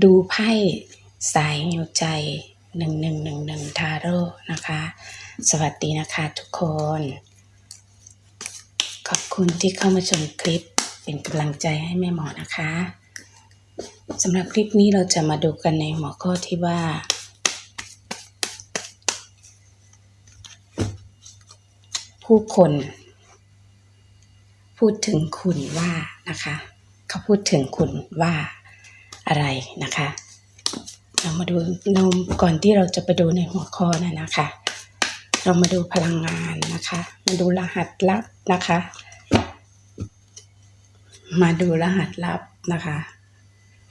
ดูไพ่สายหิวใจหนึ่งหนึ่งหนึ่งหนึ่งทาโร่นะคะ สวัสดีนะคะทุกคน ขอบคุณที่เข้ามาชมคลิปเป็นกำลังใจให้แม่หมอนะคะสำหรับคลิปนี้เราจะมาดูกันในหัวข้อที่ว่า ผู้คน พูดถึงคุณว่านะคะ เขาพูดถึงคุณว่า อะไรนะคะ เรามาดูเราก่อนที่เราจะไปดูในหัวข้อนะนะคะ เรามาดูพลังงานนะคะ มาดูรหัสลับนะคะ มาดูรหัสลับนะคะ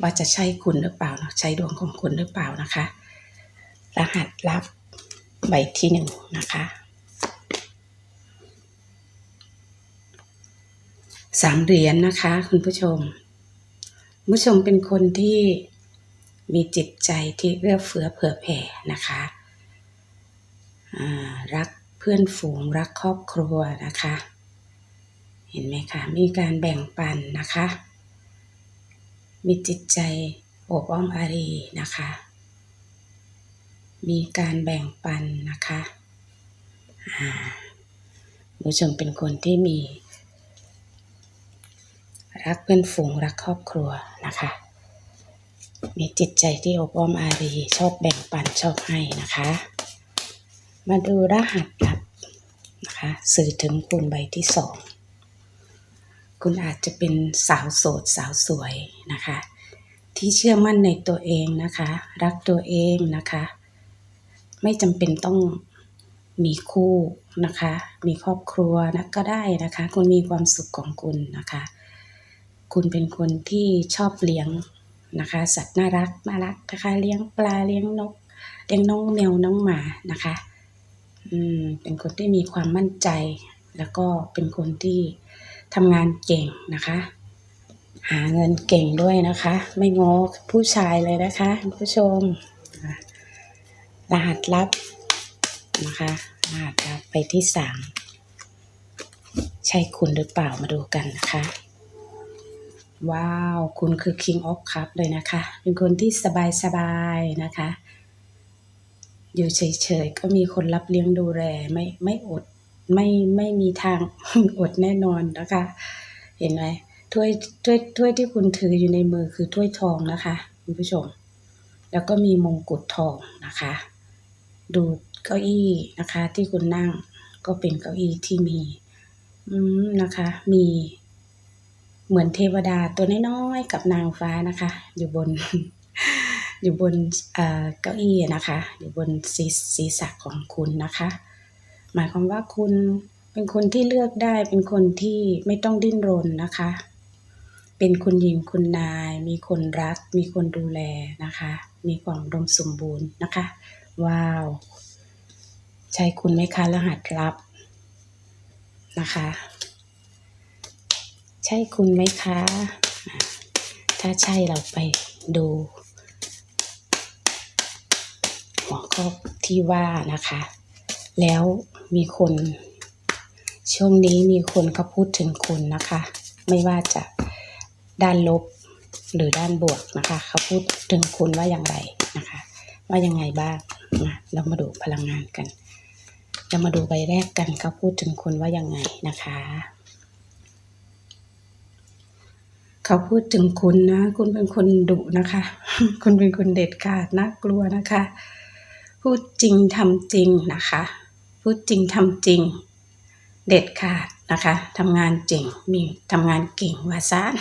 ว่าจะใช่คุณหรือเปล่านะใช่ดวงของคุณหรือเปล่านะคะ รหัสลับใบที่หนึ่งนะคะสามเหรียญนะคะ คุณผู้ชม ผู้ชมเป็นคนที่มีจิตใจที่เอื้อเฟื้อเผื่อแผ่นะคะรักเพื่อนฝูงรักครอบครัวนะคะ เห็นไหมคะมีการแบ่งปันนะคะ มีจิตใจโอบอ้อมอารีนะคะ มีการแบ่งปันนะคะผู้ชมเป็นคนที่มี รักเพื่อนฝูงรักครอบครัวนะคะ มีจิตใจที่อบอ้อมอารีชอบแบ่งปันชอบให้นะคะ มาดูรหัสลับนะคะสื่อถึงคุณใบที่สองคุณอาจจะเป็นสาวโสดสาวสวยนะคะ ที่เชื่อมั่นในตัวเองนะคะ รักตัวเองนะคะ ไม่จำเป็นต้องมีคู่นะคะ มีครอบครัวนะก็ได้นะคะ คุณมีความสุขของคุณนะคะ คุณเป็นคนที่ชอบเลี้ยงนะคะ สัตว์น่ารักน่ารักนะคะเลี้ยงปลาเลี้ยงนกเลี้ยงน้องแมวน้องหมานะคะอืมเป็นคนที่มีความมั่นใจ แล้วก็เป็นคนที่ทำงานเก่งนะคะ หาเงินเก่งด้วยนะคะ ไม่ง้อผู้ชายเลยนะคะคุณผู้ชมรหัสลับนะคะรหัสลับไปที่สามใช่คุณหรือเปล่ามาดูกันนะคะ ว้าว คุณคือ King of Cup เลยนะคะ เป็นคนที่สบายๆนะคะ อยู่เฉยๆ ก็มีคนรับเลี้ยงดูแลไม่ไม่อดไม่ไม่มีทางอดแน่นอนนะคะ เห็นไหมถ้วยถ้วยถ้วยที่คุณถืออยู่ในมือคือถ้วยทองนะคะคุณผู้ชม แล้วก็มีมงกุฎทองนะคะ ดูเก้าอี้นะคะ ที่คุณนั่งก็เป็นเก้าอี้ที่มี อืมนะคะ มี เหมือนเทวดาตัวน้อยๆกับนางฟ้านะคะ อยู่บน อยู่บนเก้าอี้นะคะ อยู่บนศีศีรษะของคุณนะคะ หมายความว่าคุณเป็นคนที่เลือกได้เป็นคนที่ไม่ต้องดิ้นรนนะคะ เป็นคุณหญิงคุณนาย มีคนรัก มีคนดูแลนะคะ มีความอุดมสมบูรณ์นะคะ ว้าว ใช่คุณไหมคะรหัสลับนะคะ ช่คุณไหมคะ ถ้าใช่เราไปดู หัวข้อที่ว่านะคะ แล้วมีคน ช่วงนี้มีคนเขาพูดถึงคุณนะคะ ไม่ว่าจะด้านลบหรือด้านบวกนะคะ เขาพูดถึงคุณว่าอย่างไรนะคะ ว่ายังไงบ้างนะเรามาดูพลังงานกัน เรามาดูใบแรกกันเขาพูดถึงคุณว่ายังไงนะคะ เขาพูดถึงคุณนะ คุณเป็นคนดุนะคะ คุณเป็นคนเด็ดขาดน่ากลัวนะคะ พูดจริงทำจริงนะคะ พูดจริงทำจริง เด็ดขาดนะคะทำงานเก่งมีทำงานเก่งวาซาน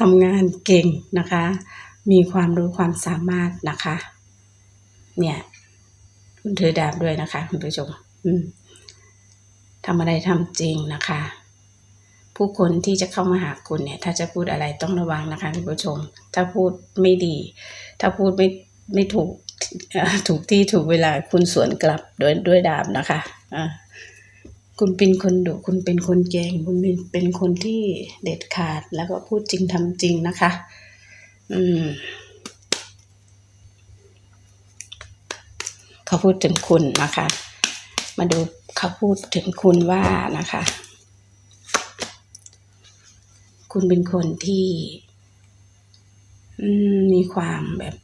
ทำงานเก่งนะคะ มีความรู้ความสามารถนะคะ เนี่ยคุณถือดาบด้วยนะคะ คุณผู้ชมอืมทำอะไรทำจริงนะคะ ผู้คนที่จะเข้ามาหาคุณเนี่ย ถ้าจะพูดอะไรต้องระวังนะคะคุณผู้ชม ถ้าพูดไม่ดี ถ้าพูดไม่ไม่ถูกถูกที่ถูกเวลาคุณสวนกลับด้วยด้วยดาบนะคะอ่าคุณเป็นคนดุคุณเป็นคนเก่งคุณเป็นเป็นคนที่เด็ดขาดแล้วก็พูดจริงทำจริงนะคะ อืมเขาพูดถึงคุณนะคะ มาดูเขาพูดถึงคุณว่านะคะ คุณเป็นคนที่มีความแบบ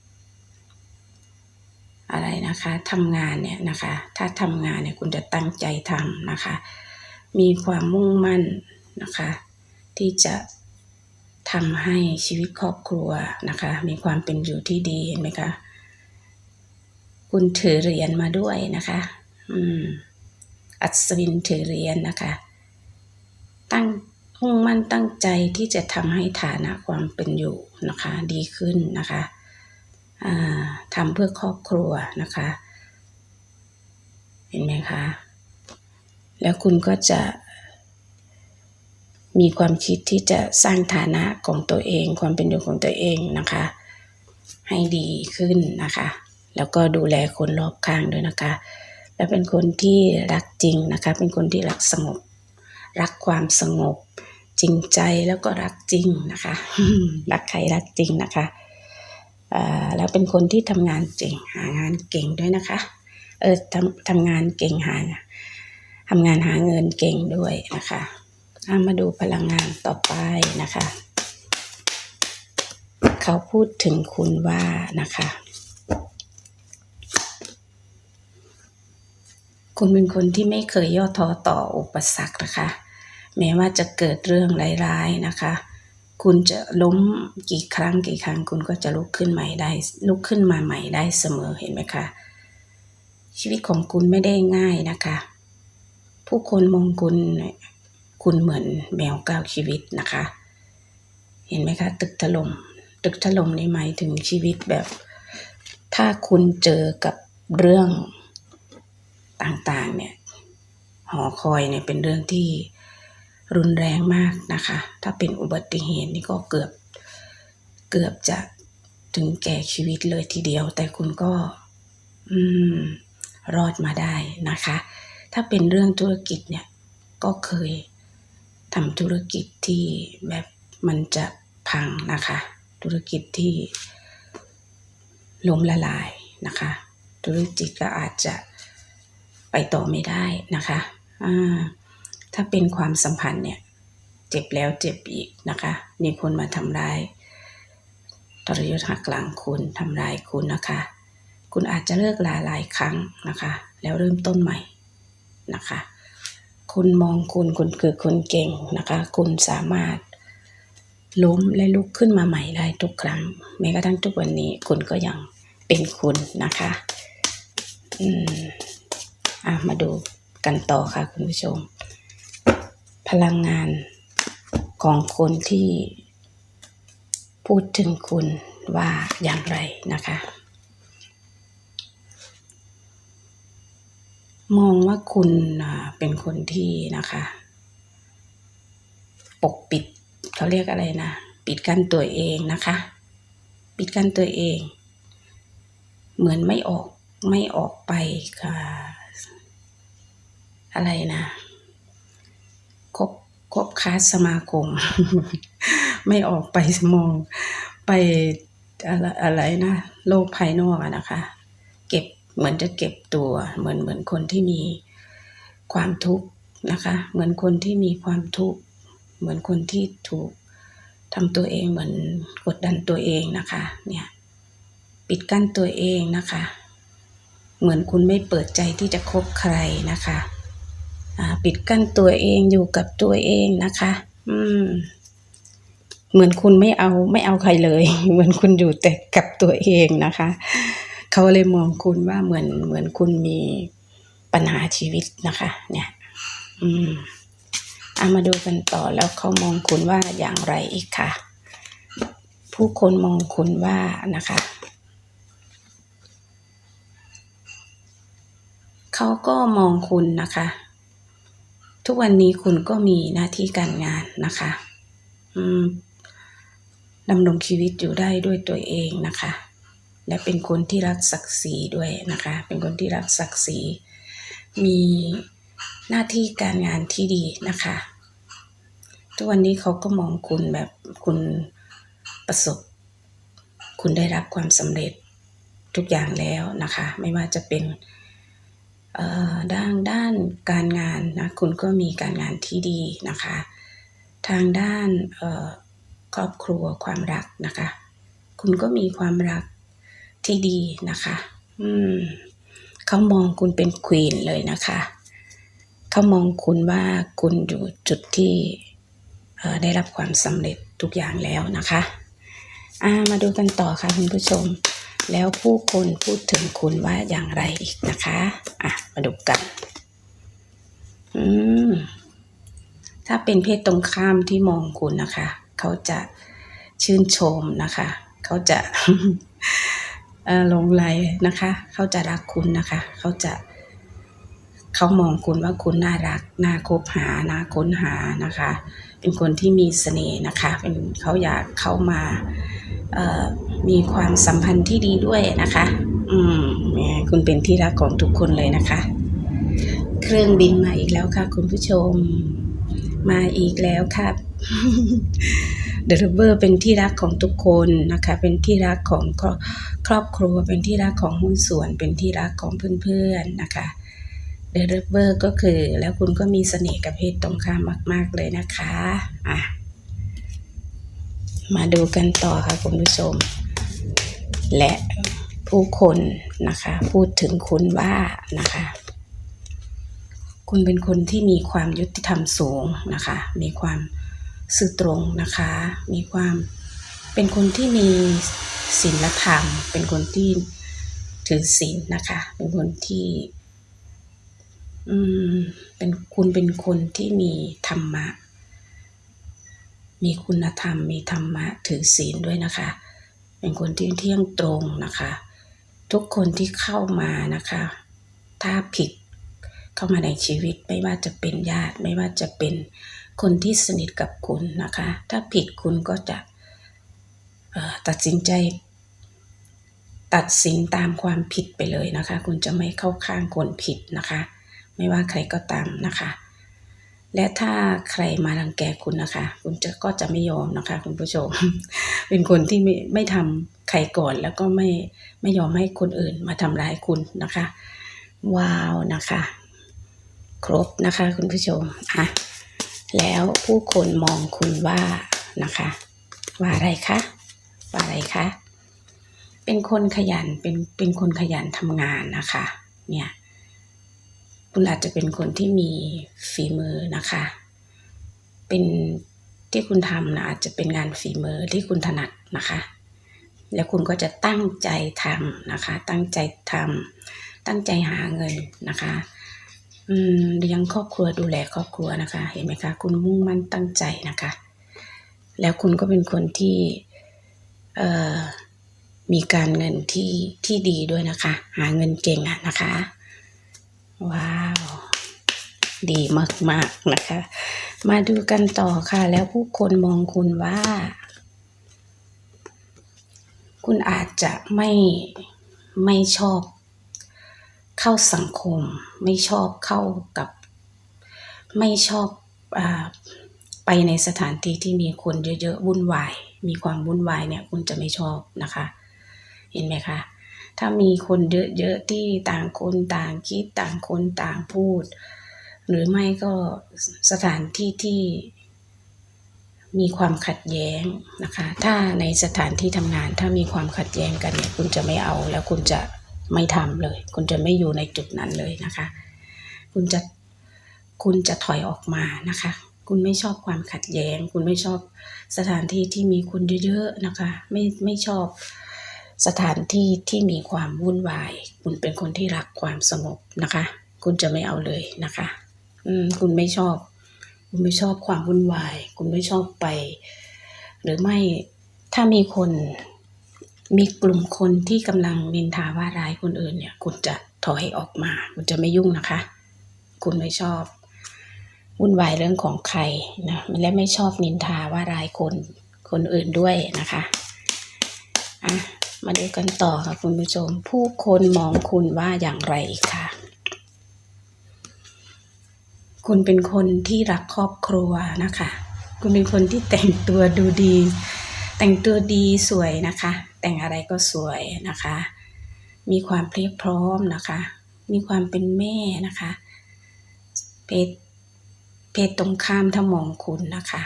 อะไรนะคะทำงานเนี่ยนะคะ ถ้าทำงานเนี่ยคุณจะตั้งใจทำนะคะ มีความมุ่งมั่นนะคะ ที่จะทำให้ชีวิตครอบครัวนะคะ มีความเป็นอยู่ที่ดีเห็นไหมคะคุณถือเหรียญมาด้วยนะคะ อืม อัศวินถือเหรียญนะคะ ตั้ง มุ่งมั่นตั้งใจที่จะทำให้ฐานะความเป็นอยู่นะคะดีขึ้นนะคะทำเพื่อครอบครัวนะคะ เห็นไหมคะ แล้วคุณก็จะมีความคิดที่จะสร้างฐานะของตัวเอง ความเป็นอยู่ของตัวเองนะคะ ให้ดีขึ้นนะคะ แล้วก็ดูแลคนรอบข้างด้วยนะคะ และเป็นคนที่รักจริงนะคะ เป็นคนที่รักสงบ รักความสงบ จริงใจแล้วก็รักจริงนะคะ รักใครรักจริงนะคะอ่าแล้วเป็นคนที่ทำงานเก่งหางานเก่งด้วยนะคะ เออทำทำงานเก่งหาทำงานหาเงินเก่งด้วยนะคะเอามาดูพลังงานต่อไปนะคะ เขาพูดถึงคุณว่านะคะ คุณเป็นคนที่ไม่เคยย่อท้อต่ออุปสรรคนะคะ แม้ว่าจะเกิดเรื่องร้ายๆนะคะ คุณจะล้มกี่ครั้งกี่ครั้ง คุณก็จะลุกขึ้นใหม่ได้ลุกขึ้นมาใหม่ได้เสมอเห็นไหมคะชีวิตของคุณไม่ได้ง่ายนะคะ ผู้คนมองคุณคุณเหมือนแมวก้าวชีวิตนะคะ เห็นไหมคะ ตึกถล่มตึกถล่มนี่หมายถึงชีวิตแบบ ถ้าคุณเจอกับเรื่องต่างๆเนี่ยหอคอยเนี่ยเป็นเรื่องที่ รุนแรงมากนะคะ ถ้าเป็นอุบัติเหตุนี่ก็เกือบเกือบจะถึงแก่ชีวิตเลยทีเดียว แต่คุณก็อืมรอดมาได้นะคะ ถ้าเป็นเรื่องธุรกิจเนี่ยก็เคยทำธุรกิจที่แบบมันจะพังนะคะ ธุรกิจที่ล้มละลายนะคะ ธุรกิจก็อาจจะไปต่อไม่ได้นะคะอ่า ถ้าเป็นความสัมพันธ์เนี่ย เจ็บแล้วเจ็บอีกนะคะ มีคนมาทำร้ายทรยศหักหลังคุณทำร้ายคุณนะคะ คุณอาจจะเลิกลาหลายครั้งนะคะ แล้วเริ่มต้นใหม่นะคะ คุณมองคุณคุณคือคนเก่งนะคะ คุณสามารถล้มและลุกขึ้นมาใหม่ได้ทุกครั้ง แม้กระทั่งทุกวันนี้คุณก็ยังเป็นคุณนะคะอืมอะมาดูกันต่อค่ะคุณผู้ชม พลังงานของคนที่พูดถึงคุณว่าอย่างไรนะคะ มองว่าคุณเป็นคนที่นะคะ ปกปิดเขาเรียกอะไรนะ ปิดกั้นตัวเองนะคะ ปิดกั้นตัวเอง เหมือนไม่ออกไม่ออกไปค่ะ อะไรนะ คบค้าสมาคม ไม่ออกไปมองไปอะไรอะไรนะโลกภายนอกอะนะคะ เก็บเหมือนจะเก็บตัว เหมือนเหมือนคนที่มีความทุกข์นะคะ เหมือนคนที่มีความทุกข์เหมือนคนที่ถูกทำตัวเองเหมือนกดดันตัวเองนะคะ เนี่ยปิดกั้นตัวเองนะคะ เหมือนคุณไม่เปิดใจที่จะคบใครนะคะ ปิดกั้นตัวเองอยู่กับตัวเองนะคะ อืม เหมือนคุณไม่เอาไม่เอาใครเลย เหมือนคุณอยู่แต่กับตัวเองนะคะ เขาเลยมองคุณว่าเหมือนเหมือนคุณมีปัญหาชีวิตนะคะ เนี่ย อืมเอามาดูกันต่อแล้วเขามองคุณว่าอย่างไรอีกค่ะ ผู้คนมองคุณว่านะคะเขาก็มองคุณนะคะ ทุกวันนี้คุณก็มีหน้าที่การงานนะคะดำรงชีวิตอยู่ได้ด้วยตัวเองนะคะ และเป็นคนที่รักศักดิ์ศรีด้วยนะคะ เป็นคนที่รักศักดิ์ศรีมีหน้าที่การงานที่ดีนะคะ ทุกวันนี้เขาก็มองคุณแบบคุณประสบ คุณได้รับความสำเร็จทุกอย่างแล้วนะคะ ไม่ว่าจะเป็น ด้านด้านการงานนะคุณก็มีการงานที่ดีนะคะ ทางด้านครอบครัวความรักนะคะ คุณก็มีความรักที่ดีนะคะอืมเขามองคุณเป็นควีนเลยนะคะเขามองคุณว่าคุณอยู่จุดที่ได้รับความสำเร็จทุกอย่างแล้วนะคะามาดูกันต่อค่ะคุณผู้ชม แล้วผู้คนพูดถึงคุณว่าอย่างไรอีกนะคะ อะ มาดูกัน อืม ถ้าเป็นเพศตรงข้ามที่มองคุณนะคะ เขาจะชื่นชมนะคะ เขาจะหลงไหลนะคะ เขาจะรักคุณนะคะ เขาจะ เขามองคุณว่าคุณน่ารัก น่าคบหา น่าค้นหานะคะ เป็นคนที่มีเสน่ห์นะคะ เป็นเขาอยากเข้ามา มีความสัมพันธ์ที่ดีด้วยนะคะ อืมคุณเป็นที่รักของทุกคนเลยนะคะ เครื่องบินมาอีกแล้วค่ะ คุณผู้ชม มาอีกแล้วค่ะเดอะเบอร์เป็นที่รักของทุกคนนะคะ เป็นที่รักของครอบครอบครัว เป็นที่รักของหุ้นส่วน เป็นที่รักของเพื่อนๆนะคะเดอะเบอร์ก็คือ แล้วคุณก็มีเสน่ห์กับเพศตรงข้ามมาก ๆเลยนะคะ อะ มาดูกันต่อค่ะคุณผู้ชม และผู้คนนะคะ พูดถึงคุณว่านะคะ คุณเป็นคนที่มีความยุติธรรมสูงนะคะ มีความซื่อตรงนะคะ มีความเป็นคนที่มีศีลธรรม เป็นคนที่ถือศีลนะคะ เป็นคนที่อืมเป็นคุณเป็นคนที่มีธรรมะ มีคุณธรรม มีธรรมะถือศีลด้วยนะคะ เป็นคนที่เที่ยงตรงนะคะ ทุกคนที่เข้ามานะคะ ถ้าผิดเข้ามาในชีวิตไม่ว่าจะเป็นญาติไม่ว่าจะเป็นคนที่สนิทกับคุณนะคะ ถ้าผิดคุณก็จะตัดสินใจ ตัดสินตามความผิดไปเลยนะคะ คุณจะไม่เข้าข้างคนผิดนะคะ ไม่ว่าใครก็ตามนะคะ และถ้าใครมารังแกคุณนะคะ คุณจะก็จะไม่ยอมนะคะ คุณผู้ชม เป็นคนที่ไม่ไม่ทำใครก่อนแล้วก็ไม่ไม่ยอมให้คนอื่นมาทำร้ายคุณนะคะ ว้าวนะคะ ครบนะคะ คุณผู้ชมอะแล้วผู้คนมองคุณว่านะคะ ว่าอะไรคะว่าอะไรคะเป็นคนขยันเป็นเป็นคนขยันทำงานนะคะ เนี่ย คุณอาจจะเป็นคนที่มีฝีมือนะคะ เป็นที่คุณทำนะอาจจะเป็นงานฝีมือที่คุณถนัดนะคะ แล้วคุณก็จะตั้งใจทำนะคะ ตั้งใจทำตั้งใจหาเงินนะคะเลี้ยงครอบครัวดูแลครอบครัวนะคะ เห็นไหมคะ คุณมุ่งมั่นตั้งใจนะคะ แล้วคุณก็เป็นคนที่มีการเงินที่ที่ดีด้วยนะคะ หาเงินเก่งอะนะคะ ว้าว ดีมาก ๆ นะคะ มาดูกันต่อค่ะ แล้วผู้คนมองคุณว่า คุณอาจจะไม่ไม่ชอบ เข้าสังคม ไม่ชอบเข้ากับ ไม่ชอบอไปในสถานที่ที่มีคนเยอะๆวุ่นวาย มีความวุ่นวายเนี่ย คุณจะไม่ชอบนะคะ เห็นไหมคะ ถ้ามีคนเยอะๆที่ต่างคนต่างคิดต่างคนต่างพูด หรือไม่ก็สถานที่ที่มีความขัดแย้งนะคะ ถ้าในสถานที่ทำงานถ้ามีความขัดแย้งกันเนี่ยคุณจะไม่เอาแล้วคุณจะไม่ทำเลย คุณจะไม่อยู่ในจุดนั้นเลยนะคะ คุณจะคุณจะถอยออกมานะคะ คุณไม่ชอบความขัดแย้ง คุณไม่ชอบสถานที่ที่มีคนเยอะๆนะคะ ไม่ไม่ชอบ สถานที่ที่มีความวุ่นวาย คุณเป็นคนที่รักความสงบนะคะ คุณจะไม่เอาเลยนะคะ อืม คุณไม่ชอบ คุณไม่ชอบความวุ่นวาย คุณไม่ชอบไป หรือไม่ถ้ามีคนมีกลุ่มคนที่กำลังนินทาว่าร้ายคนอื่นเนี่ย คุณจะถอยออกมา คุณจะไม่ยุ่งนะคะ คุณไม่ชอบวุ่นวายเรื่องของใครนะและไม่ชอบนินทาว่าร้ายคนคนอื่นด้วยนะคะอะ มาดูกันต่อค่ะคุณผู้ชม ผู้คนมองคุณว่าอย่างไรค่ะ คุณเป็นคนที่รักครอบครัวนะคะ คุณเป็นคนที่แต่งตัวดูดี แต่งตัวดีสวยนะคะ แต่งอะไรก็สวยนะคะ มีความเพียบพร้อมนะคะ มีความเป็นแม่นะคะ เพศเพศตรงข้ามถ้ามองคุณนะคะ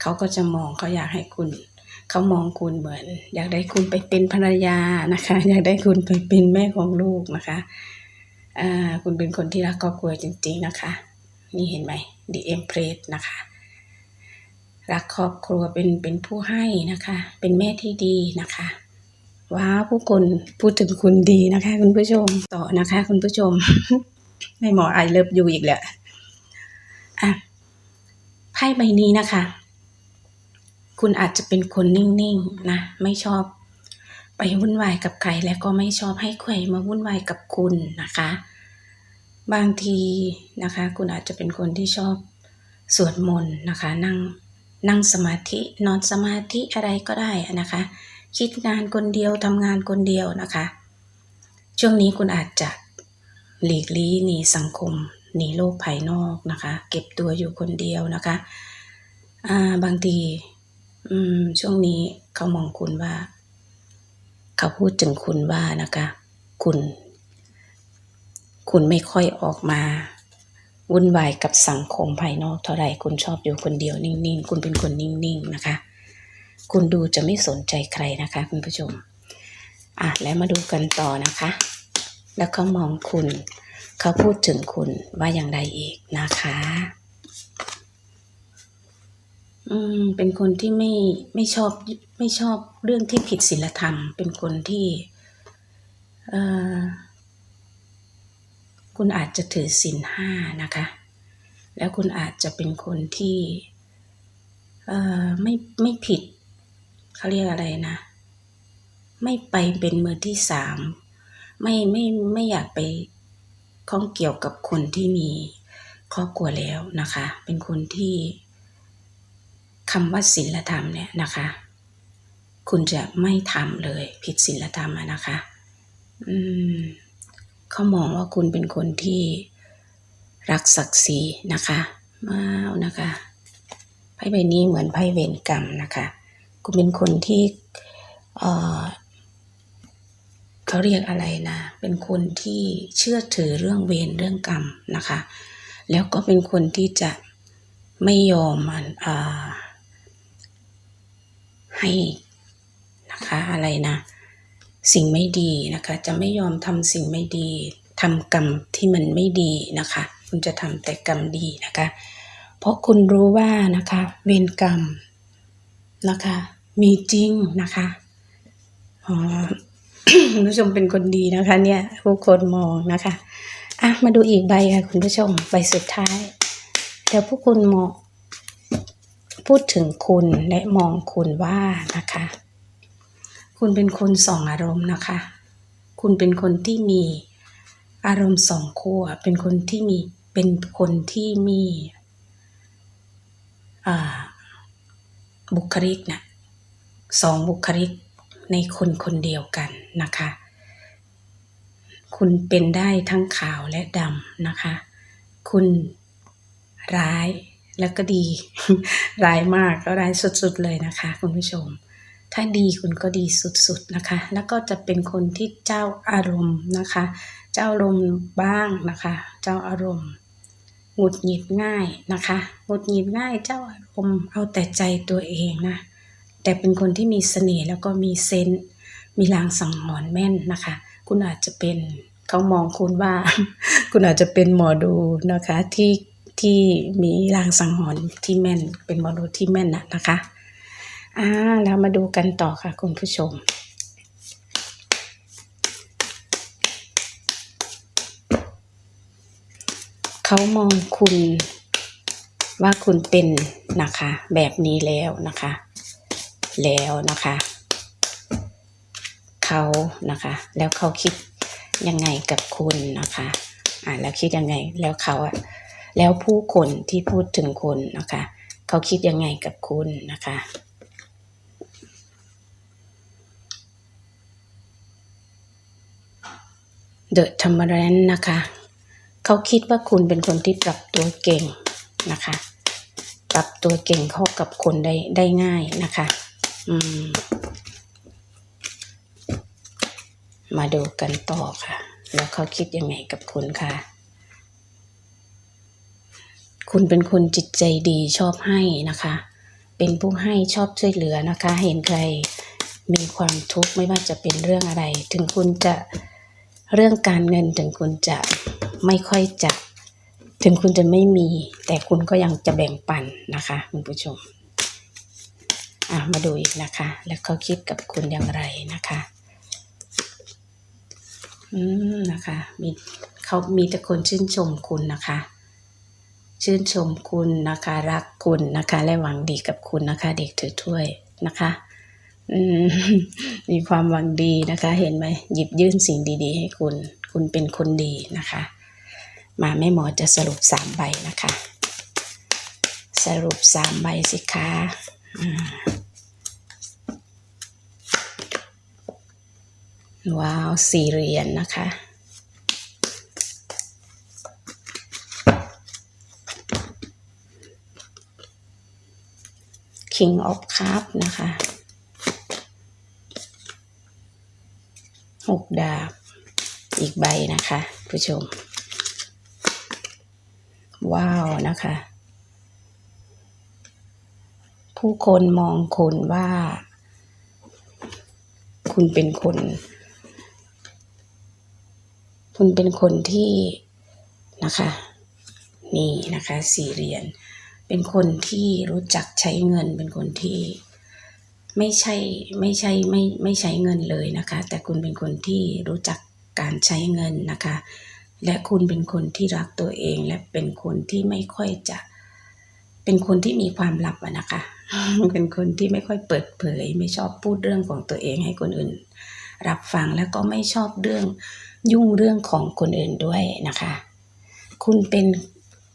เขาก็จะมองเขาอยากให้คุณ เขามองคุณเหมือน อยากได้คุณไปเป็นภรรยานะคะ อยากได้คุณไปเป็นแม่ของลูกนะคะอ่าคุณเป็นคนที่รักครอบครัวจริง ๆนะคะ นี่เห็นไหม The Empress นะคะ รักครอบครัวเป็นเป็นผู้ให้นะคะ เป็นแม่ที่ดีนะคะว้าวผู้คนพูดถึงคุณดีนะคะ คุณผู้ชมต่อนะคะ คุณผู้ชมไม่หมอไอเลิฟอยู่อีกแหละอะไพ่ใบนี้นะคะ คุณอาจจะเป็นคนนิ่งๆนะไม่ชอบไปวุ่นวายกับใครและก็ไม่ชอบให้ใครมาวุ่นวายกับคุณนะคะ บางทีนะคะ คุณอาจจะเป็นคนที่ชอบสวดมนต์นะคะ นั่งนั่งสมาธินอนสมาธิอะไรก็ได้นะคะ คิดงานคนเดียวทำงานคนเดียวนะคะ ช่วงนี้คุณอาจจะหลีกลี่หนีสังคมหนีโลกภายนอกนะคะ เก็บตัวอยู่คนเดียวนะคะาบางที อืม ช่วงนี้เขามองคุณว่า เขาพูดถึงคุณว่านะคะ คุณ คุณไม่ค่อยออกมา วุ่นวายกับสังคมภายนอกเท่าไหร่คุณชอบอยู่คนเดียวนิ่งๆ คุณเป็นคนนิ่งๆนะคะ คุณดูจะไม่สนใจใครนะคะ คุณผู้ชมอะแล้วมาดูกันต่อนะคะ แล้วเขามองคุณ เขาพูดถึงคุณว่าอย่างไรอีกนะคะ อืมเป็นคนที่ไม่ไม่ชอบไม่ชอบเรื่องที่ผิดศีลธรรม เป็นคนที่เอ่อคุณอาจจะถือศีลห้านะคะ แล้วคุณอาจจะเป็นคนที่เอ่อไม่ไม่ผิดเขาเรียกอะไรนะ ไม่ไปเป็นมือที่สามไม่ไม่ไม่อยากไปข้องเกี่ยวกับคนที่มีครอบครัวแล้วนะคะ เป็นคนที่ คำว่าศีลธรรมเนี่ยนะคะ คุณจะไม่ทำเลย ผิดศีลธรรมนะคะอืมเขามองว่าคุณเป็นคนที่รักศักดิ์ศรีนะคะว้าวนะคะไพ่ใบนี้เหมือนไพ่เวรกรรมนะคะ คุณเป็นคนที่เเขาเรียกอะไรนะ เป็นคนที่เชื่อถือเรื่องเวรเรื่องกรรมนะคะ แล้วก็เป็นคนที่จะไม่ยอมมันอ่า ให้นะคะอะไรนะ สิ่งไม่ดีนะคะ จะไม่ยอมทำสิ่งไม่ดีทำกรรมที่มันไม่ดีนะคะ คุณจะทำแต่กรรมดีนะคะ เพราะคุณรู้ว่านะคะ เวรกรรมนะคะ มีจริงนะคะอ๋อคุณผู้ชมเป็นคนดีนะคะ เนี่ยผู้คนมองนะคะอะมาดูอีกใบค่ะคุณผู้ชมใบสุดท้ายเดี๋ยวผู้คุณมอง พูดถึงคุณและมองคุณว่านะคะ คุณเป็นคนสองอารมณ์นะคะ คุณเป็นคนที่มีอารมณ์สองขั้วเป็นคนที่มีเป็นคนที่มีบุคลิกนะสองบุคลิกในคนคนเดียวกันนะคะ คุณเป็นได้ทั้งขาวและดำนะคะ คุณร้าย แล้วก็ดีร้ายมากก็ร้ายสุดๆเลยนะคะ คุณผู้ชม ถ้าดีคุณก็ดีสุดๆนะคะ แล้วก็จะเป็นคนที่เจ้าอารมณ์นะคะ เจ้าอารมณ์บ้างนะคะ เจ้าอารมณ์หงุดหงิดง่ายนะคะหงุดหงิดง่ายเจ้าอารมณ์เอาแต่ใจตัวเองนะแต่เป็นคนที่มีเสน่ห์แล้วก็มีเซนส์มีลางสังหรณ์แม่นนะคะ คุณอาจจะเป็นเขามองคุณว่า คุณอาจจะเป็นหมอดูนะคะที่ ที่มีลางสังหรณ์ที่แม่น เป็นหมอดูที่แม่นนะนะคะ อ่าแล้วมาดูกันต่อค่ะ คุณผู้ชมเขามองคุณว่าคุณเป็นนะคะ แบบนี้แล้วนะคะ แล้วนะคะเขานะคะ แล้วเขาคิดยังไงกับคุณนะคะ อ่าแล้วคิดยังไงแล้วเขาอะ แล้วผู้คนที่พูดถึงคุณนะคะ เขาคิดยังไงกับคุณนะคะ เดอะธรรมรันนะคะ เขาคิดว่าคุณเป็นคนที่ปรับตัวเก่งนะคะ ปรับตัวเก่งเข้ากับคนได้ได้ง่ายนะคะ อืม มาดูกันต่อค่ะ แล้วเขาคิดยังไงกับคุณค่ะ คุณเป็นคนจิตใจดีชอบให้นะคะ เป็นผู้ให้ชอบช่วยเหลือนะคะ เห็นใครมีความทุกข์ไม่ว่าจะเป็นเรื่องอะไร ถึงคุณจะเรื่องการเงินถึงคุณจะไม่ค่อยจะ ถึงคุณจะไม่มี แต่คุณก็ยังจะแบ่งปันนะคะ คุณผู้ชมอะมาดูอีกนะคะ แล้วเขาคิดกับคุณอย่างไรนะคะอืมนะคะมีเขามีแต่คนชื่นชมคุณนะคะ ชื่นชมคุณนะคะรักคุณนะคะ และหวังดีกับคุณนะคะ เด็กถือถ้วยนะคะมีความหวังดีนะคะ เห็นไหมหยิบยื่นสิ่งดี ๆ ให้คุณ คุณเป็นคนดีนะคะ มาแม่หมอจะสรุปสามใบนะคะ สรุปสามใบสิคะว้าวสี่เหรียญนะคะ King of Cup นะคะหกดาบ อีกใบนะคะ ผู้ชม ว้าวนะคะ ผู้คนมองคุณว่า คุณเป็นคน คุณเป็นคนที่นะคะ นี่นะคะ สี่เหรียญ เป็นคนที่รู้จักใช้เงิน เป็นคนที่ไม่ใช่ไม่ใช่ไม่ไม่ใช้เงินเลยนะคะ แต่คุณเป็นคนที่รู้จักการใช้เงินนะคะ และคุณเป็นคนที่รักตัวเองและเป็นคนที่ไม่ค่อยจะ เป็นคนที่มีความลับอะนะคะ เป็นคนที่ไม่ค่อยเปิดเผย ไม่ชอบพูดเรื่องของตัวเองให้คนอื่น รับฟังแล้วก็ไม่ชอบเรื่องยุ่งเรื่องของคนอื่นด้วยนะคะ คุณเป็น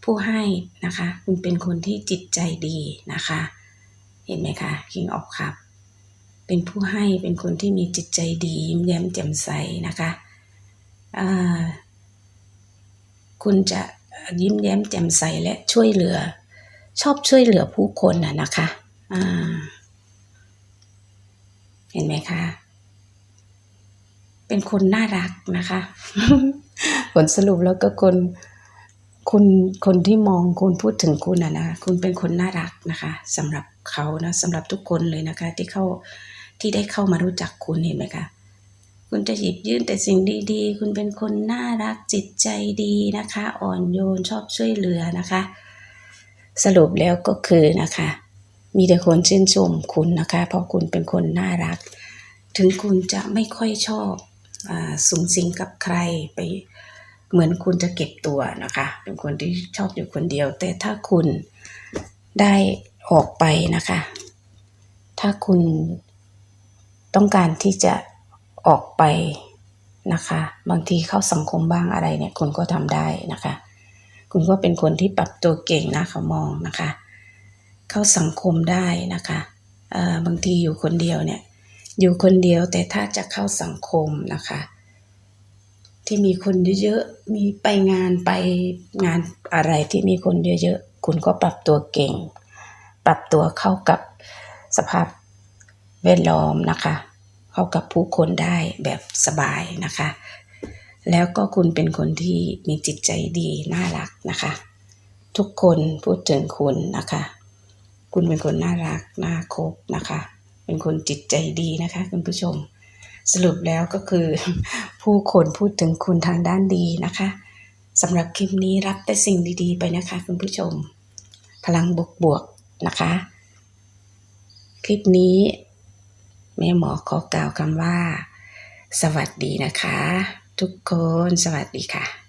ผู้ให้นะคะ คุณเป็นคนที่จิตใจดีนะคะ เห็นไหมคะ King of Cup เป็นผู้ให้เป็นคนที่มีจิตใจดียิ้มแย้มแจ่มใสนะคะคุณจะยิ้มแย้มแจ่มใสและช่วยเหลือ ชอบช่วยเหลือผู้คนนะนะคะเห็นไหมคะ เป็นคนน่ารักนะคะ ผลสรุปแล้วก็คน คุณคนที่มองคุณพูดถึงคุณอะนะคุณเป็นคนน่ารักนะคะสำหรับเขานะสำหรับทุกคนเลยนะคะ ที่เข้าที่ได้เข้ามารู้จักคุณเห็นไหมคะคุณจะหยิบยื่นแต่สิ่งดีๆ คุณเป็นคนน่ารักจิตใจดีนะคะ อ่อนโยนชอบช่วยเหลือนะคะ สรุปแล้วก็คือนะคะ มีแต่คนชื่นชมคุณนะคะ เพราะคุณเป็นคนน่ารัก ถึงคุณจะไม่ค่อยชอบอสูงสิงกับใครไป เหมือนคุณจะเก็บตัวนะคะ เป็นคนที่ชอบอยู่คนเดียว แต่ถ้าคุณได้ออกไปนะคะ ถ้าคุณต้องการที่จะออกไปนะคะ บางทีเข้าสังคมบ้างอะไรเนี่ยคุณก็ทำได้นะคะ คุณก็เป็นคนที่ปรับตัวเก่งนะเขามองนะคะ เข้าสังคมได้นะคะเออบางทีอยู่คนเดียวเนี่ยอยู่คนเดียวแต่ถ้าจะเข้าสังคมนะคะ ที่มีคนเยอะๆ มีไปงานไปงานอะไรที่มีคนเยอะๆ คุณก็ปรับตัวเก่ง ปรับตัวเข้ากับสภาพแวดล้อมนะคะ เข้ากับผู้คนได้แบบสบายนะคะ แล้วก็คุณเป็นคนที่มีจิตใจดีน่ารักนะคะ ทุกคนพูดถึงคุณนะคะ คุณเป็นคนน่ารักน่าคบนะคะ เป็นคนจิตใจดีนะคะ คุณผู้ชม สรุปแล้วก็คือ ผู้คนพูดถึงคุณทางด้านดีนะคะสำหรับคลิปนี้รับแต่สิ่งดีๆ ไปนะคะคุณผู้ชม พลังบวกๆนะคะ คลิปนี้แม่หมอขอกล่าวคำว่า สวัสดีนะคะ ทุกคนสวัสดีค่ะ